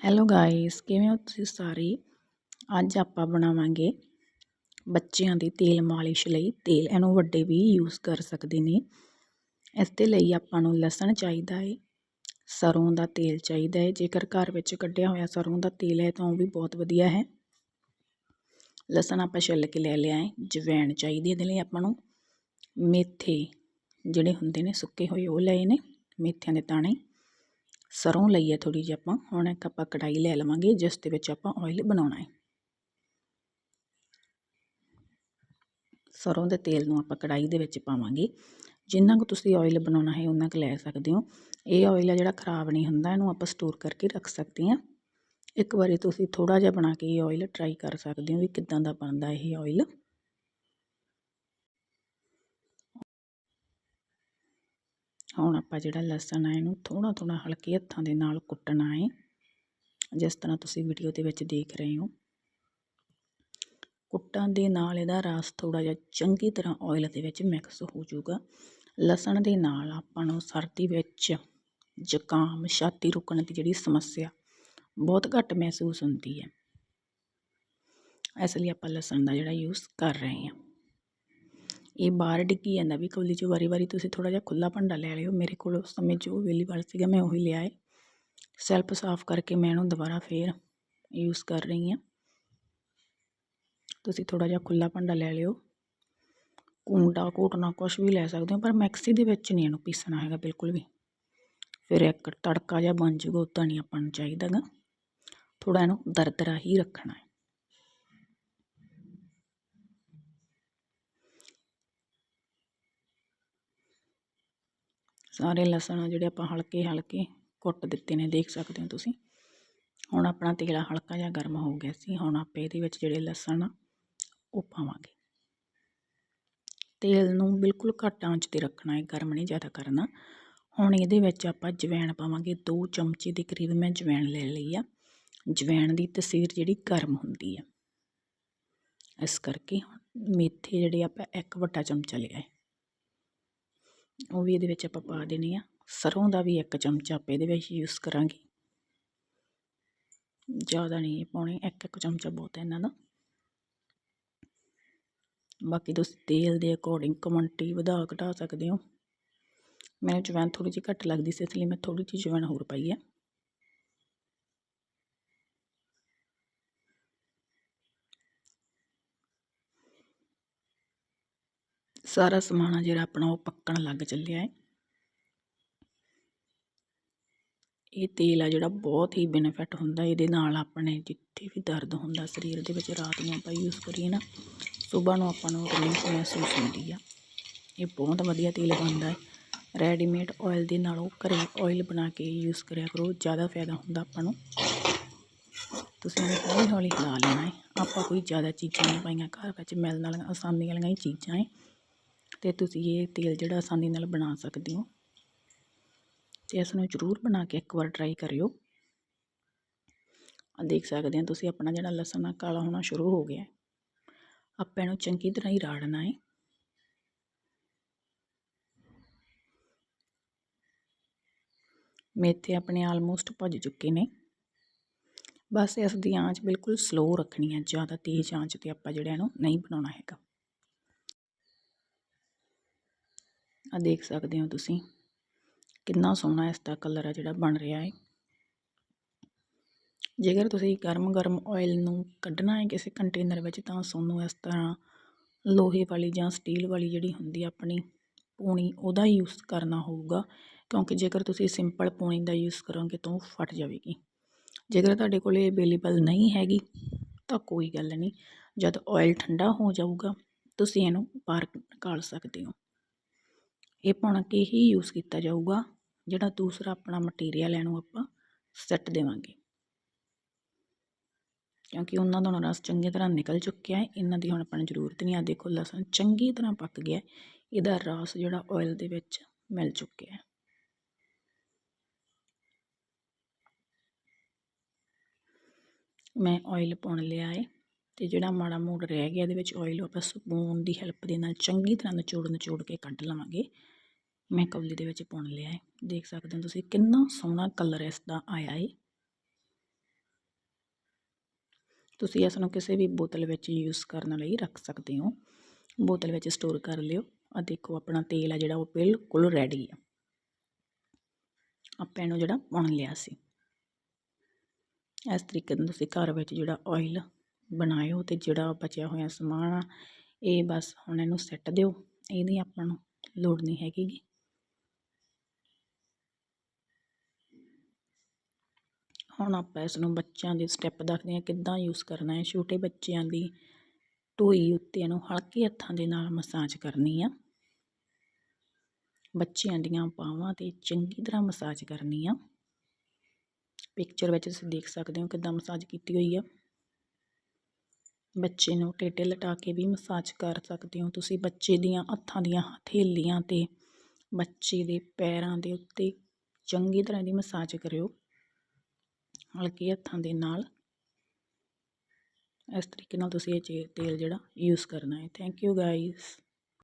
Hello guys ਕਿਵੇਂ ਹੋ ਤੁਸੀਂ ਸਾਰੇ? ਅੱਜ ਆਪਾਂ ਬਣਾਵਾਂਗੇ ਬੱਚਿਆਂ ਦੀ ਤੇਲ ਮਾਲਿਸ਼ ਲਈ ਤੇਲ ਇਹਨੂੰ ਵੱਡੇ ਵੀ ਯੂਜ਼ ਕਰ ਸਕਦੇ ਨੇ। ਇਸ ਦੇ ਲਈ ਆਪਾਂ ਨੂੰ ਲਸਣ ਚਾਹੀਦਾ ਹੈ ਸਰੋਂ ਦਾ ਤੇਲ ਚਾਹੀਦਾ ਹੈ ਜੇਕਰ ਘਰ ਵਿੱਚ ਕੱਢਿਆ ਹੋਇਆ ਸਰੋਂ ਦਾ ਤੇਲ ਹੈ ਤਾਂ ਉਹ ਵੀ ਬਹੁਤ ਵਧੀਆ ਹੈ। ਲਸਣ ਆਪਾਂ ਛਿੱਲ ਕੇ ਲੈ ਲਿਆ ਹੈ ਜਵੈਣ ਚਾਹੀਦੀ ਇਹਦੇ ਲਈ ਆਪਾਂ ਨੂੰ ਮੇਥੇ ਜਿਹੜੇ ਹੁੰਦੇ ਨੇ ਸੁੱਕੇ ਹੋਏ ਉਹ ਲਏ ਨੇ, ਮੇਥਿਆਂ ਦੇ ਦਾਣੇ। ਸਰੋਂ ਲਈ ਹੈ ਥੋੜੀ ਜਿਹੀ ਆਪਾਂ, ਹੁਣ ਇੱਕ ਆਪਾਂ ਕੜਾਈ ਲੈ ਲਵਾਂਗੇ, ਜਿਸ ਦੇ ਵਿੱਚ ਆਪਾਂ ਆਇਲ ਬਣਾਉਣਾ ਹੈ। ਸਰੋਂ ਦੇ ਤੇਲ ਨੂੰ ਆਪਾਂ ਕੜਾਈ ਦੇ ਵਿੱਚ ਪਾਵਾਂਗੇ। ਜਿੰਨਾ ਕੁ ਤੁਸੀਂ ਆਇਲ ਬਣਾਉਣਾ ਹੈ ਉਹਨਾਂ ਕੁ ਲੈ ਸਕਦੇ ਹੋ। ਇਹ ਆਇਲ ਆ ਜਿਹੜਾ ਖਰਾਬ ਨਹੀਂ ਹੁੰਦਾ, ਇਹਨੂੰ ਆਪਾਂ ਸਟੋਰ ਕਰਕੇ ਰੱਖ ਸਕਦੇ ਹਾਂ। ਇੱਕ ਵਾਰੀ ਤੁਸੀਂ ਥੋੜਾ ਜਿਹਾ ਬਣਾ ਕੇ ਇਹ ਆਇਲ ਟਰਾਈ ਕਰ ਸਕਦੇ ਹੋ ਵੀ ਕਿੱਦਾਂ ਦਾ ਬਣਦਾ ਇਹ ਆਇਲ ਹੁਣ ਆਪਾਂ ਜਿਹੜਾ ਲਸਣ ਆ ਇਹਨੂੰ ਥੋੜਾ ਥੋੜਾ ਹਲਕੇ ਹੱਥਾਂ ਦੇ ਨਾਲ ਕੁੱਟਣਾ ਹੈ ਜਿਸ ਤਰ੍ਹਾਂ ਤੁਸੀਂ ਵੀਡੀਓ ਦੇ ਵਿੱਚ ਦੇਖ ਰਹੇ ਹੋ। ਕੁੱਟਣ ਦੇ ਨਾਲ ਇਹਦਾ ਰਸ ਥੋੜਾ ਜਿਹਾ ਚੰਗੀ ਤਰ੍ਹਾਂ ਆਇਲ ਦੇ ਵਿੱਚ ਮਿਕਸ ਹੋ ਜਾਊਗਾ। ਲਸਣ ਦੇ ਨਾਲ ਆਪਾਂ ਨੂੰ ਸਰਦੀ ਵਿੱਚ ਜ਼ੁਕਾਮ, ਛਾਤੀ ਰੁਕਣ ਦੀ ਜਿਹੜੀ ਸਮੱਸਿਆ ਬਹੁਤ ਘੱਟ ਮਹਿਸੂਸ ਹੁੰਦੀ ਹੈ। ਇਸ ਲਈ ਆਪਾਂ ਲਸਣ ਦਾ ਜਿਹੜਾ ਯੂਜ਼ ਕਰ ਰਹੇ ਹਾਂ। ਇਹ ਬਾਹਰ ਡਿੱਗੀ ਜਾਂਦਾ ਵੀ ਕੌਲੀ 'ਚੋਂ ਵਾਰੀ ਵਾਰੀ ਤੁਸੀਂ ਥੋੜਾ ਜਿਹਾ ਖੁੱਲਾ ਭਾਂਡਾ ਲੈ ਲਿਓ। ਮੇਰੇ ਕੋਲ ਉਸ ਸਮੇਂ ਜੋ ਅਵੇਲੇਬਲ ਸੀਗਾ ਮੈਂ ਉਹੀ ਲਿਆ ਹੈ ਸੈਲਫ ਸਾਫ਼ ਕਰਕੇ ਮੈਂ ਇਹਨੂੰ ਦੁਬਾਰਾ ਫੇਰ ਯੂਜ਼ ਕਰ ਰਹੀ ਹਾਂ। ਤੁਸੀਂ ਥੋੜਾ ਜਿਹਾ ਖੁੱਲਾ ਭਾਂਡਾ ਲੈ ਲਿਓ। ਕੁੰਡਾ ਕੋਟਣਾ ਕੁਛ ਵੀ ਲੈ ਸਕਦੇ ਹੋ, ਪਰ ਮੈਕਸੀ ਦੇ ਵਿੱਚ ਨਹੀਂ ਇਹਨੂੰ ਪੀਸਣਾ ਹੈਗਾ ਬਿਲਕੁਲ ਵੀ। ਫਿਰ ਇੱਕ ਤੜਕਾ ਜਿਹਾ ਬਣ ਜੂਗਾ ਉਦਾਂ ਨਹੀਂ ਆਪਾਂ ਨੂੰ ਚਾਹੀਦਾਗਾ। ਥੋੜਾ ਇਹਨੂੰ ਦਰਦਰਾ ਹੀ ਰੱਖਣਾ ਹੈ। ਸਾਰੇ ਲਸਣ ਆ ਜਿਹੜੇ ਆਪਾਂ ਹਲਕੇ ਹਲਕੇ ਕੁੱਟ ਦਿੱਤੇ ਨੇ, ਦੇਖ ਸਕਦੇ ਹੋ ਤੁਸੀਂ। ਹੁਣ ਆਪਣਾ ਤੇਲ ਹਲਕਾ ਜਿਹਾ ਗਰਮ ਹੋ ਗਿਆ ਸੀ, ਹੁਣ ਆਪਾਂ ਇਹਦੇ ਵਿੱਚ ਜਿਹੜੇ ਲਸਣ ਆ, ਉਹ ਪਾਵਾਂਗੇ। ਤੇਲ ਨੂੰ ਬਿਲਕੁਲ ਘੱਟ ਆਂਚ ਤੇ ਰੱਖਣਾ ਹੈ, ਗਰਮ ਨਹੀਂ ਜ਼ਿਆਦਾ ਕਰਨਾ। ਹੁਣ ਇਹਦੇ ਵਿੱਚ ਆਪਾਂ ਜਵੈਣ ਪਾਵਾਂਗੇ 2 ਚਮਚੇ ਦੇ ਕਰੀਬ ਮੈਂ ਜਵੈਣ ਲੈ ਲਈ ਆ। ਜਵੈਣ ਦੀ ਤਸੀਰ ਜਿਹੜੀ ਗਰਮ ਹੁੰਦੀ ਆ। ਇਸ ਕਰਕੇ ਮੇਥੇ ਜਿਹੜੇ ਆਪਾਂ ਇੱਕ ਵੱਡਾ ਚਮਚਾ ਲਿਆ ਹੈ। ਉਹ ਵੀ ਇਹਦੇ ਵਿੱਚ ਆਪਾਂ ਪਾ ਦੇਣੀ ਆ। ਸਰੋਂ ਦਾ ਵੀ ਇੱਕ ਚਮਚਾ ਆਪਾਂ ਇਹਦੇ ਵਿੱਚ ਯੂਜ਼ ਕਰਾਂਗੇ। ਜ਼ਿਆਦਾ ਨਹੀਂ ਪਾਉਣੇ, ਇੱਕ ਇੱਕ ਚਮਚਾ ਬਹੁਤ ਹੈ ਇਹਨਾਂ ਦਾ। ਬਾਕੀ ਤੁਸੀਂ ਤੇਲ ਦੇ ਅਕੋਰਡਿੰਗ ਕਮੰਟੀ ਵਧਾ ਘਟਾ ਸਕਦੇ ਹੋ। ਮੈਨੂੰ ਜਵੈਨ ਥੋੜੀ ਜਿਹੀ ਘੱਟ ਲੱਗਦੀ ਸੀ, ਇਸ ਲਈ ਮੈਂ ਥੋੜੀ ਜਿਹੀ ਜਵੈਨ ਹੋਰ ਪਾਈ ਹੈ। ਸਾਰਾ ਸਮਾਨ ਆ ਜਿਹੜਾ ਆਪਣਾ ਉਹ ਪੱਕਣ ਲੱਗ ਚੱਲਿਆ ਹੈ। ਇਹ ਤੇਲ ਆ ਜਿਹੜਾ ਬਹੁਤ ਹੀ ਬੈਨੀਫਿਟ ਹੁੰਦਾ, ਇਹਦੇ ਨਾਲ ਆਪਣੇ ਜਿੱਥੇ ਵੀ ਦਰਦ ਹੁੰਦਾ, ਸਰੀਰ ਦੇ ਵਿੱਚ ਰਾਤ ਨੂੰ ਆਪਾਂ ਯੂਜ਼ ਕਰੀਏ ਨਾ, ਸਵੇਰ ਨੂੰ ਆਪਾਂ ਨੂੰ ਰਿਲੀਫ ਮਹਿਸੂਸ ਹੁੰਦੀ ਆ। ਇਹ ਬਹੁਤ ਵਧੀਆ ਤੇਲ ਬਣਦਾ ਹੈ। ਰੈਡੀਮੇਡ ਆਇਲ ਦੇ ਨਾਲੋਂ ਘਰੇ ਆਇਲ ਬਣਾ ਕੇ ਯੂਜ਼ ਕਰਿਆ ਕਰੋ, ਜ਼ਿਆਦਾ ਫਾਇਦਾ ਹੁੰਦਾ ਆਪਾਂ ਨੂੰ। ਤੁਸੀਂ ਇਹਨੂੰ ਹੌਲੀ ਹੌਲੀ ਹਿਲਾ ਲੈਣਾ ਹੈ। ਆਪਾਂ ਕੋਈ ਜ਼ਿਆਦਾ ਚੀਜ਼ਾਂ ਨਹੀਂ ਪਾਈਆਂ, ਘਰ ਵਿੱਚ ਮਿਲਣ ਵਾਲੀਆਂ, ਆਸਾਨੀ ਵਾਲੀਆਂ ਹੀ ਚੀਜ਼ਾਂ ਹੈ। ਤੇ ਤੁਸੀਂ ਇਹ ਤੇਲ ਜਿਹੜਾ ਆਸਾਨੀ ਨਾਲ ਬਣਾ ਸਕਦੇ ਹੋ। ਤੇ ਇਸ ਨੂੰ ਜ਼ਰੂਰ ਬਣਾ ਕੇ ਇੱਕ ਵਾਰ ਟਰਾਈ ਕਰਿਓ। ਆ ਦੇਖ ਸਕਦੇ ਹੋ ਤੁਸੀਂ ਆਪਣਾ ਜਿਹੜਾ ਲਸਣ ਆ, ਕਾਲਾ ਹੋਣਾ ਸ਼ੁਰੂ ਹੋ ਗਿਆ। ਆਪਾਂ ਇਹਨੂੰ ਚੰਗੀ ਤਰ੍ਹਾਂ ਹੀ ਰਾੜਨਾ ਹੈ ਮੇਥੇ ਆਪਣੇ ਆਲਮੋਸਟ ਭੱਜ ਚੁੱਕੇ ਨੇ। ਬਸ ਇਸ ਦੀ ਆਂਚ ਬਿਲਕੁਲ ਸਲੋ ਰੱਖਣੀ ਹੈ ਜ਼ਿਆਦਾ ਤੇਜ਼ ਆਂਚ ਤੇ ਆਪਾਂ ਜਿਹੜਾ ਇਹਨੂੰ ਨਹੀਂ ਬਣਾਉਣਾ ਹੈਗਾ। ਆ ਦੇਖ ਸਕਦੇ ਹੋ ਤੁਸੀਂ। ਕਿੰਨਾ ਸੋਹਣਾ ਇਸ ਦਾ ਕਲਰ ਆ ਜਿਹੜਾ ਬਣ ਰਿਹਾ ਹੈ ਜੇਕਰ ਤੁਸੀਂ ਗਰਮ ਗਰਮ ਆਇਲ ਨੂੰ ਕੱਢਣਾ ਹੈ ਕਿਸੇ ਕੰਟੇਨਰ ਵਿੱਚ, ਤਾਂ ਤੁਹਾਨੂੰ ਇਸ ਤਰ੍ਹਾਂ ਲੋਹੇ ਵਾਲੀ ਜਾਂ ਸਟੀਲ ਵਾਲੀ ਜਿਹੜੀ ਹੁੰਦੀ ਆਪਣੀ ਪੂਣੀ, ਉਹਦਾ ਯੂਜ਼ ਕਰਨਾ ਹੋਊਗਾ। ਕਿਉਂਕਿ ਜੇਕਰ ਤੁਸੀਂ ਸਿੰਪਲ ਪੂਣੀ ਦਾ ਯੂਜ਼ ਕਰੋਗੇ, ਤਾਂ ਉਹ ਫਟ ਜਾਵੇਗੀ। ਜੇਕਰ ਤੁਹਾਡੇ ਕੋਲ ਅਵੇਲੇਬਲ ਨਹੀਂ ਹੈਗੀ, ਤਾਂ ਕੋਈ ਗੱਲ ਨਹੀਂ। ਜਦ ਆਇਲ ਠੰਡਾ ਹੋ ਜਾਊਗਾ, ਤੁਸੀਂ ਇਹਨੂੰ ਬਾਹਰ ਨਿਕਾਲ ਸਕਦੇ ਹੋ। ਇਹ ਪਾਉਣ ਕੇ ਹੀ ਯੂਜ਼ ਕੀਤਾ ਜਾਊਗਾ, ਜਿਹੜਾ ਦੂਸਰਾ ਆਪਣਾ ਮਟੀਰੀਅਲ ਇਹਨੂੰ ਆਪਾਂ ਸੈੱਟ ਦੇਵਾਂਗੇ। ਕਿਉਂਕਿ ਉਹਨਾਂ ਦਾ ਹੁਣ ਰਸ ਚੰਗੀ ਤਰ੍ਹਾਂ ਨਿਕਲ ਚੁੱਕਿਆ ਹੈ, ਇਹਨਾਂ ਦੀ ਹੁਣ ਆਪਾਂ ਨੂੰ ਜ਼ਰੂਰਤ ਨਹੀਂ। ਆ ਦੇਖੋ, ਲਸਣ ਚੰਗੀ ਤਰ੍ਹਾਂ ਪੱਕ ਗਿਆ ਇਹਦਾ ਰਸ ਜਿਹੜਾ ਆਇਲ ਦੇ ਵਿੱਚ ਮਿਲ ਚੁੱਕਿਆ ਹੈ। ਮੈਂ ਆਇਲ ਪਾਉਣ ਲਿਆ ਹੈ। ਤੇ ਜਿਹੜਾ ਮਾੜਾ ਮੋੜ ਰਹਿ ਗਿਆ, ਇਹਦੇ ਵਿੱਚ ਆਇਲ ਆਪਾਂ ਸਪੂਨ ਦੀ ਹੈਲਪ ਦੇ ਨਾਲ ਚੰਗੀ ਤਰ੍ਹਾਂ ਨਿਚੋੜ ਨਿਚੋੜ ਕੇ ਕੱਢ ਲਵਾਂਗੇ। ਮੈਂ ਕੌਲੀ ਦੇ ਵਿੱਚ ਪੁਣ ਲਿਆ ਹੈ। ਦੇਖ ਸਕਦੇ ਹੋ ਤੁਸੀਂ ਕਿੰਨਾ ਸੋਹਣਾ ਕਲਰ ਇਸ ਦਾ ਆਇਆ ਹੈ ਤੁਸੀਂ ਇਸ ਨੂੰ ਕਿਸੇ ਵੀ ਬੋਤਲ ਵਿੱਚ ਯੂਜ਼ ਕਰਨ ਲਈ ਰੱਖ ਸਕਦੇ ਹੋ। ਬੋਤਲ ਵਿੱਚ ਸਟੋਰ ਕਰ ਲਿਓ। ਆ ਦੇਖੋ ਆਪਣਾ ਤੇਲ ਆ ਜਿਹੜਾ, ਉਹ ਬਿਲਕੁਲ ਰੈਡੀ ਆ। ਆਪਾਂ ਇਹਨੂੰ ਜਿਹੜਾ ਪੁਣ ਲਿਆ ਸੀ। ਇਸ ਤਰੀਕੇ ਨਾਲ ਤੁਸੀਂ ਘਰ ਵਿੱਚ ਜਿਹੜਾ ਆਇਲ ਬਣਾਇਓ ਅਤੇ ਜਿਹੜਾ ਬਚਿਆ ਹੋਇਆ ਸਮਾਨ ਆ, ਇਹ ਬਸ ਹੁਣ ਇਹਨੂੰ ਸੈੱਟ ਦਿਓ। ਇਹਦੀ ਆਪਾਂ ਨੂੰ ਲੋੜ ਨਹੀਂ ਹੈਗੀ ਗੀ। ਹੁਣ ਆਪਾਂ ਇਸ ਨੂੰ ਬੱਚਿਆਂ ਦੇ ਸਟੈਪ ਦੱਸਦੇ ਹਾਂ ਕਿੱਦਾਂ ਯੂਜ਼ ਕਰਨਾ ਹੈ। ਛੋਟੇ ਬੱਚਿਆਂ ਦੀ ਢੋਈ ਉੱਤੇ ਇਹਨੂੰ ਹਲਕੇ ਹੱਥਾਂ ਦੇ ਨਾਲ ਮਸਾਜ ਕਰਨੀ ਆ। ਬੱਚਿਆਂ ਦੀਆਂ ਬਾਹਾਂ ਤੇ ਚੰਗੀ ਤਰ੍ਹਾਂ ਮਸਾਜ ਕਰਨੀ ਆ। ਪਿਕਚਰ ਵਿੱਚ ਤੁਸੀਂ ਦੇਖ ਸਕਦੇ ਹੋ ਕਿੱਦਾਂ ਮਸਾਜ ਕੀਤੀ ਹੋਈ ਆ। ਬੱਚੇ ਨੂੰ ਟੇਡੇ ਲਟਾ ਕੇ ਵੀ ਮਸਾਜ ਕਰ ਸਕਦੇ ਹੋ। ਤੁਸੀਂ ਬੱਚੇ ਦੀਆਂ ਹੱਥਾਂ ਦੀਆਂ ਹਥੇਲੀਆਂ ਤੇ ਬੱਚੇ ਦੇ ਪੈਰਾਂ ਦੇ ਉੱਤੇ ਚੰਗੀ ਤਰ੍ਹਾਂ ਦੀ ਮਸਾਜ ਕਰਿਓ। ਹਲਕੇ ਹੱਥਾਂ ਦੇ ਨਾਲ। ਇਸ ਤਰੀਕੇ ਨਾਲ ਤੁਸੀਂ ਇਹ ਤੇਲ ਜਿਹੜਾ ਯੂਜ਼ ਕਰਨਾ ਹੈ। Thank you guys